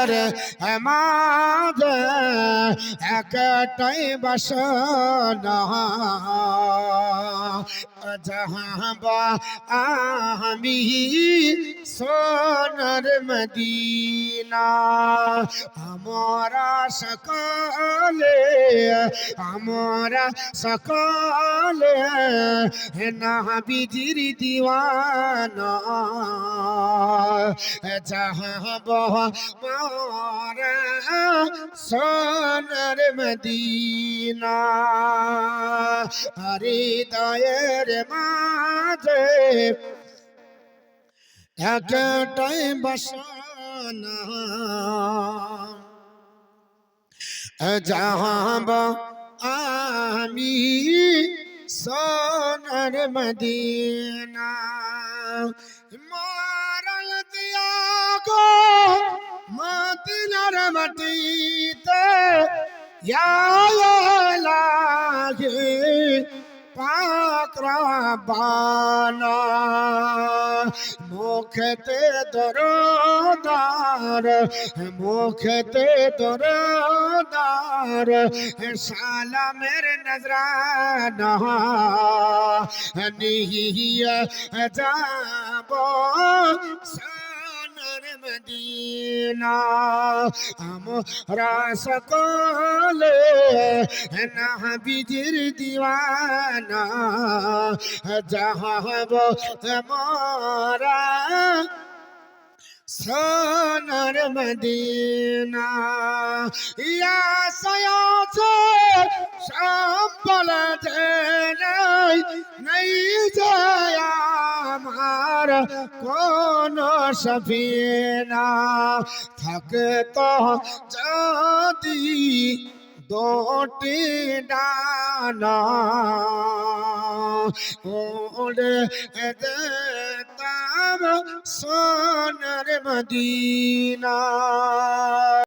দয়ের হেমাদ একটাই বাসনা। যাহাবা আমি সোনার মদিনা। আমরা সকলে আমরা সকলে না বিজির দিওয়ানা। যাহাব মারা সোনার মদিনা। হৃদয়ের মাঝে একটাই বসনা। যাহাব আমি সোনার মদিনা। মারাল দিয়া গো মদিনার মাটিতে লাগে। पाक रबाना मुख ते दरोदार, मुख ते दरोदार, साला मेरे नजराना। नहीं जाबो मदीना। हम रास को ले না বিজির দিওয়ানা, যাহাব মরা সোনার মদিনা। ইয়া সয়াছে সম্বল নাই নাই যায় আমার কোন সফিনা থাকে তো যদি দোটি ডানা ওড়ে যেতাম সোনার মদিনা।